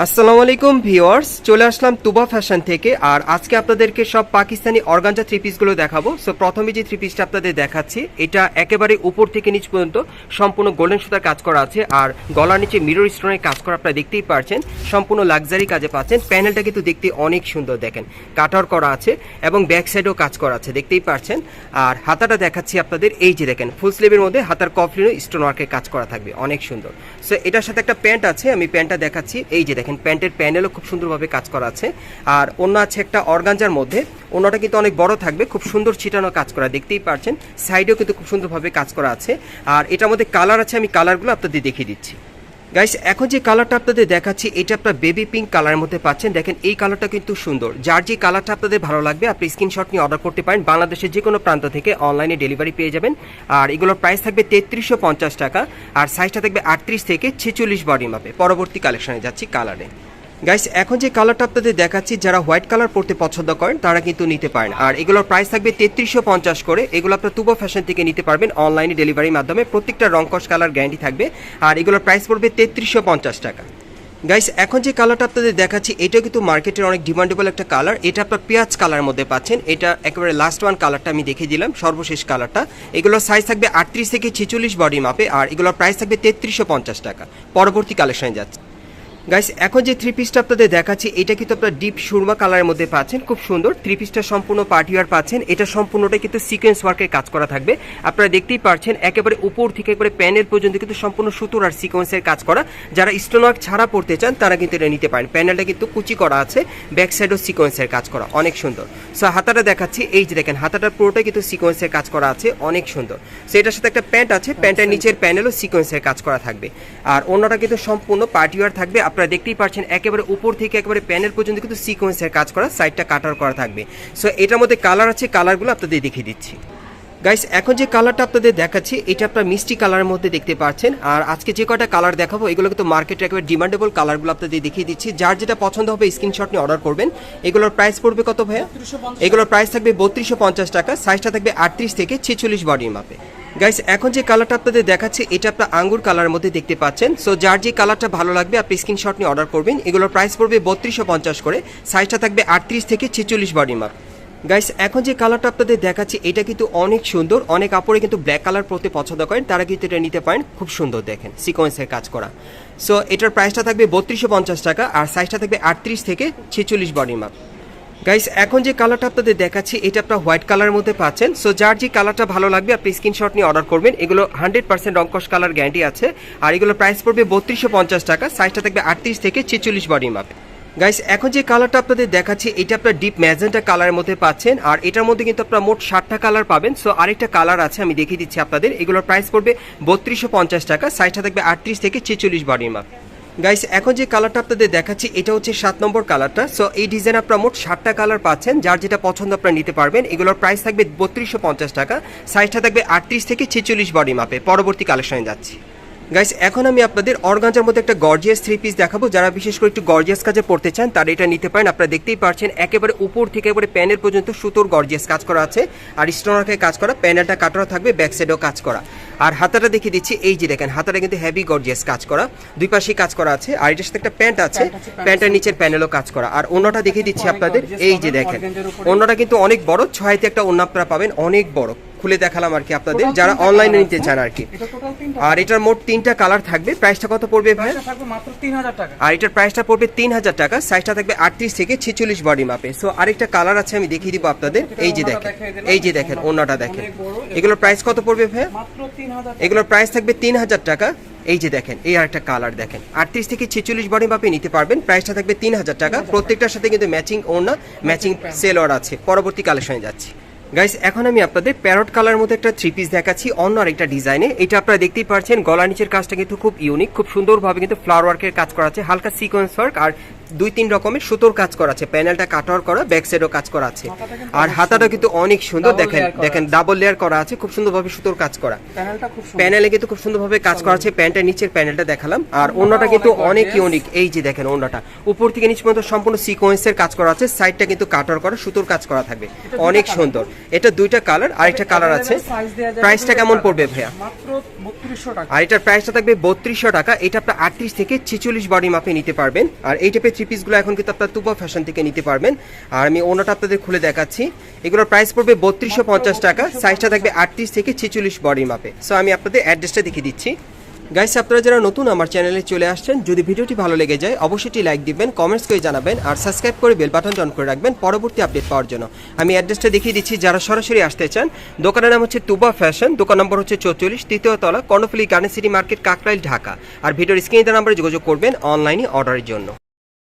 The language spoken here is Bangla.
আসসালামু আলাইকুম, ভিউয়ার্স। চলে আসলাম তুবা ফ্যাশন থেকে, আর আজকে আপনাদেরকে সব পাকিস্তানি অর্গানজা থ্রি পিসগুলো দেখাবো। সো প্রথমে যে থ্রি পিসটা আপনাদের দেখাচ্ছি, এটা একেবারে উপর থেকে নিচ পর্যন্ত সম্পূর্ণ গোল্ডেন সুতার কাজ করা আছে, আর গলার নিচে মিরর স্টোনের কাজ করা আপনারা দেখতেই পারছেন, সম্পূর্ণ লাক্সারি কাজে পাচ্ছেন। প্যানেলটা কিন্তু দেখতে অনেক সুন্দর দেখেন। কাটার করা আছে এবং ব্যাক সাইডেও কাজ করা আছে, দেখতেই পারছেন। আর হাতাটা দেখাচ্ছি আপনাদের, এই যে দেখেন ফুল স্লিভের মধ্যে হাতার কফলিনও স্টোন ওয়ার্কের কাজ করা থাকবে, অনেক সুন্দর। সো এটার সাথে একটা প্যান্ট আছে, আমি প্যান্টটা দেখাচ্ছি, এই যে দেখেন, প্যান্টের প্যানেলও খুব সুন্দরভাবে কাজ করা আছে। আর অন্য আছে একটা অর্গাঞ্জার মধ্যে। অন্যটা কিন্তু অনেক বড় থাকবে, খুব সুন্দর ছিটানো কাজ করা, দেখতেই পারছেন। সাইডেও কিন্তু খুব সুন্দরভাবে কাজ করা আছে। আর এটার মধ্যে কালার আছে, আমি কালারগুলো আপনাদের দেখিয়ে দিচ্ছি। গাইস এখন যে কালারটা আপনাদের দেখাচ্ছি, এটা আপনার বেবি পিঙ্ক কালারের মধ্যে পাচ্ছেন। দেখেন, এই কালারটা কিন্তু সুন্দর। যার যে কালারটা আপনাদের ভালো লাগবে, আপনি স্ক্রিনশট নিয়ে অর্ডার করতে পারেন। বাংলাদেশের যে কোনো প্রান্ত থেকে অনলাইনে ডেলিভারি পেয়ে যাবেন। আর এগুলোর প্রাইস থাকবে তেত্রিশশো পঞ্চাশ টাকা। আর সাইজটা থাকবে আটত্রিশ থেকে ছেচল্লিশ বডি মাপে পরবর্তী কালেকশনে যাচ্ছি কালারে গাইস এখন যে কালারটা আপনাদের দেখাচ্ছি, যারা হোয়াইট কালার পড়তে পছন্দ করেন, তারা কিন্তু নিতে পারেন। আর এগুলোর প্রাইস থাকবে তেত্রিশশো পঞ্চাশ করে। এগুলো আপনার তুবো ফ্যাশন থেকে নিতে পারবেন অনলাইনে ডেলিভারির মাধ্যমে। প্রত্যেকটা রংকশ কালার গ্যারান্টি থাকবে। আর এগুলোর প্রাইস পড়বে তেত্রিশশো পঞ্চাশ টাকা। গাইস এখন যে কালারটা আপনাদের দেখাচ্ছি এটা কিন্তু মার্কেটের অনেক ডিমান্ডেবল একটা কালার এটা আপনার পেঁয়াজ কালার মধ্যে পাচ্ছেন। এটা একেবারে লাস্ট ওয়ান কালারটা আমি দেখে দিলাম, সর্বশেষ কালারটা এগুলোর সাইজ থাকবে আটত্রিশ থেকে ছেচল্লিশ বডি মাপে আর এগুলোর প্রাইস থাকবে তেত্রিশশো পঞ্চাশ টাকা। পরবর্তী কালেকশনে যাচ্ছে। গাইস এখন যে থ্রি পিসটা আপনাদের দেখাচ্ছি এটা কিন্তু আপনার ডিপ সুরমা কালারের মধ্যে পাচ্ছেন খুব সুন্দর। থ্রি পিসটা সম্পূর্ণ পার্টিওয়ার পাচ্ছেন এটা সম্পূর্ণটাই কিন্তু সিকোয়েন্স ওয়ার্কের কাজ করা থাকবে। আপনারা দেখতেই পারছেন একেবারে উপর থেকে একেবারে প্যানেল পর্যন্ত কিন্তু সম্পূর্ণ সুতোর আর সিকোয়েন্সের কাজ করা। যারা স্টোন ওয়ার্ক ছাড়া পড়তে চান তারা কিন্তু এটা নিতে পারেন। প্যানেলটা কিন্তু কুচি করা আছে ব্যাক সাইডও সিকোয়েন্সের কাজ করা অনেক সুন্দর। সো হাতাটা দেখাচ্ছি এই যে দেখেন হাতাটার পুরোটাই কিন্তু সিকোয়েন্সের কাজ করা আছে অনেক সুন্দর। সো এটার সাথে একটা প্যান্ট আছে প্যান্টের নিচের প্যানেলও সিকোয়েন্সের কাজ করা থাকবে। আর অন্যটা কিন্তু সম্পূর্ণ পার্টিওয়ার থাকবে আপনারা দেখতেই পারছেন, একেবারে উপর থেকে একেবারে প্যানেল পর্যন্ত কিন্তু সিকোয়েন্সের কাজ করা সাইডটা কাটার করা থাকবে। সো এটার মধ্যে কালার আছে কালারগুলো আপনাদের দেখিয়ে দিচ্ছি। গাইস এখন যে কালারটা আপনাদের দেখাচ্ছি, এটা আপনার মিষ্টি কালারের মধ্যে দেখতে পাচ্ছেন। আর আজকে যে কয়টা কালার দেখাবো এগুলো কিন্তু মার্কেটে একেবারে ডিমান্ডেবল কালারগুলো আপনাদের দেখিয়ে দিচ্ছি। যার যেটা পছন্দ হবে স্ক্রিনশট নিয়ে অর্ডার করবেন। এগুলোর প্রাইস পড়বে কত ভাইয়া? এগুলোর প্রাইস থাকবে বত্রিশশো পঞ্চাশ টাকা সাইজটা থাকবে আটত্রিশ থেকে ছেচল্লিশ বডির মাপে গাইস এখন যে কালারটা আপনাদের দেখাচ্ছে, এটা আপনার আঙ্গুর কালারের মধ্যে দেখতে পাচ্ছেন। সো যার যে কালারটা ভালো লাগবে, আপনি স্ক্রিনশট নিয়ে অর্ডার করবেন। এগুলোর প্রাইস পড়বে বত্রিশশো পঞ্চাশ করে। সাইজটা থাকবে আটত্রিশ থেকে ছেচল্লিশ বডি মাপ গাইস এখন যে কালারটা আপনাদের দেখাচ্ছি, এটা কিন্তু অনেক সুন্দর। অনেক কাপড়ে কিন্তু ব্ল্যাক কালার পরতে পছন্দ করেন। তারা কিন্তু এটা নিতে পারেন। খুব সুন্দর দেখেন সিকোয়েন্সের কাজ করা। সো এটার প্রাইসটা থাকবে বত্রিশশো পঞ্চাশ টাকা। আর সাইজটা থাকবে আটত্রিশ থেকে ছেচল্লিশ বডি মাপ গাইস এখন যে কালারটা আপনাদের দেখাচ্ছি, এটা আপনার হোয়াইট কালারের মধ্যে পাচ্ছেন। সো যার যে কালারটা ভালো লাগবে, আপনি স্ক্রিনশট নিয়ে অর্ডার করবেন। এগুলো হান্ড্রেড পার্সেন্ট রঙ্কশ কালার গ্যারান্টি আছে। আর এগুলো প্রাইস পড়বে বত্রিশশো পঞ্চাশ টাকা। সাইজটা থাকবে আটত্রিশ থেকে ছেচল্লিশ বডি মাপে গাইস এখন যে কালারটা আপনাদের দেখাচ্ছি, এটা আপনার ডিপ ম্যাজেন্টা কালারের মধ্যে পাচ্ছেন। আর এটার মধ্যে কিন্তু আপনার মোট ষাটটা কালার পাবেন। সো আরেকটা কালার আছে, আমি দেখিয়ে দিচ্ছি আপনাদের। এগুলোর প্রাইস পড়বে বত্রিশশো পঞ্চাশ টাকা। সাইজটা থাকবে আটত্রিশ থেকে ছেচল্লিশ বডির মাপ গাইস এখন যে কালারটা আপনাদের দেখাচ্ছি, এটা হচ্ছে সাত নম্বর কালারটা সো এই ডিজাইন আপনার মোট সাতটা কালার পাচ্ছেন, যার যেটা পছন্দ আপনারা নিতে পারবেন। এগুলোর প্রাইস থাকবে বত্রিশশো পঞ্চাশ টাকা সাইজটা থাকবে আটত্রিশ থেকে ছেচল্লিশ বডি মাপে পরবর্তী কালেকশনে যাচ্ছি। গাইস এখন আমি আপনাদের অর্গানজার মধ্যে একটা গর্জিয়াস থ্রি পিস দেখাবো। যারা বিশেষ করে একটু গর্জিয়াস কাজে পড়তে চান, তারা এটা নিতে পারেন। আপনারা দেখতেই পারছেন, একেবারে উপর থেকে একেবারে প্যানেল পর্যন্ত সুতোর গর্জিয়াস কাজ করা আছে। আর স্টোনারকে কাজ করা প্যানেলটা কাটানো থাকবে ব্যাক সাইডেও কাজ করা। আর হাতাটা দেখিয়ে দিচ্ছি এই যে দেখেন হাতাটা কিন্তু হেভি গর্জিয়াস কাজ করা। দুই পাশেই কাজ করা আছে আর এটার সাথে একটা প্যান্ট আছে প্যান্টের নিচের প্যানেলও কাজ করা। আর অন্যটা দেখিয়ে দিচ্ছি আপনাদের এই যে দেখেন অন্যটা কিন্তু অনেক বড় ছয়তে একটা অন্য আপনারা পাবেন অনেক বড়। খুলে দেখালাম আর কি আপনাদের যারা অনলাইনে নিতে চান আর কি। আর এটার মোট তিনটা কালার থাকবে। প্রাইসটা কত পড়বে ভাই? থাকবে মাত্র তিন হাজার টাকা। আর এটার প্রাইসটা পড়বে তিন হাজার টাকা। সাইজটা থাকবে আটত্রিশ থেকে ছেচল্লিশ বডি মাপে সো আরেকটা কালার আছে আমি দেখিয়ে দিব আপনাদের। এই যে দেখেন। এই যে দেখেন অন্যটা দেখেন। এগুলোর প্রাইস কত পড়বে ভাই? এগুলোর প্রাইস থাকবে তিন হাজার টাকা। এই যে দেখেন এই আরেকটা কালার দেখেন। আটত্রিশ থেকে ছেচল্লিশ বডি মাপে নিতে পারবেন। প্রাইসটা থাকবে তিন হাজার টাকা। প্রত্যেকটার সাথে কিন্তু ম্যাচিং ওড়না ম্যাচিং সেলর আছে। পরবর্তী কালেকশনে যাচ্ছি। গাইস এখন আমি আপনাদের প্যারট কালার মধ্যে একটা থ্রি পিস দেখাচ্ছি অন্য আরেকটা ডিজাইনে এটা আপনারা দেখতেই পারছেন গলা নিচের কাজটা কিন্তু খুব ইউনিক খুব সুন্দরভাবে কিন্তু ফ্লাওয়ার ওয়ার্কের কাজ করা আছে হালকা সিকোয়েন্স ওয়ার্ক আর দুই তিন রকমের সুতোর কাজ করা আছে প্যানেলটা কাটার করা ব্যাক সাইডও কাজ করা আছে। আর হাতাটা কিন্তু অনেক সুন্দর দেখেন দেখেন ডাবল লেয়ার করা আছে খুব সুন্দরভাবে সুতোর কাজ করা। প্যানেলটা খুব প্যানেলে কিন্তু খুব সুন্দরভাবে কাজ করা আছে প্যান্টের নিচের প্যানেলটা দেখালাম। আর অন্যটা কিন্তু অনেক অনেক ইউনিক এই যে দেখেন অন্যটা। উপর থেকে নিচ পর্যন্ত সম্পূর্ণ সিকোয়েন্সের কাজ করা আছে সাইডটা কিন্তু কাটার করা সুতোর কাজ করা থাকবে। অনেক সুন্দর। এটা দুইটা কালার আরেকটা কালার আছে। প্রাইসটা কেমন পড়বে ভাইয়া? মাত্র বত্রিশশো টাকা। আর এটার প্রাইসটা থাকবে বত্রিশশো টাকা। এটা আপনার আটত্রিশ থেকে ছেচল্লিশ বডি মাপে নিতে পারবেন। আর এই টাইপের থ্রি পিসগুলো এখন কিন্তু আপনার তুবা ফ্যাশন থেকে নিতে পারবেন। আর আমি ওনাটা আপনাদের খুলে দেখাচ্ছি। এগুলোর প্রাইস পড়বে বত্রিশশো পঞ্চাশ টাকা। সাইজটা থাকবে আটত্রিশ থেকে ছেচল্লিশ বডি মাপে সো আমি আপনাদের অ্যাড্রেসটা দেখিয়ে দিচ্ছি। গাইস আপনারা যারা নতুন আমার চ্যানেলে চলে আসছেন, যদি ভিডিওটি ভালো লেগে যায়, অবশ্যই লাইক দিবেন কমেন্টস করে জানাবেন, আর সাবস্ক্রাইব করে বেল বাটন অন করে রাখবেন পরবর্তী আপডেট পাওয়ার জন্য। আমি অ্যাড্রেসটা দেখিয়ে দিচ্ছি, যারা সরাসরি আসতে চান, দোকানের নাম হচ্ছে তুবা ফ্যাশন দোকান নম্বর হচ্ছে চৌচল্লিশ, তৃতীয় তলা, Karnaphuli garden city market Kakrail, Dhaka. আর ভিডিওর স্ক্রিনে নাম্বারে যোগাযোগ করবেন অনলাইনে অর্ডারের জন্য।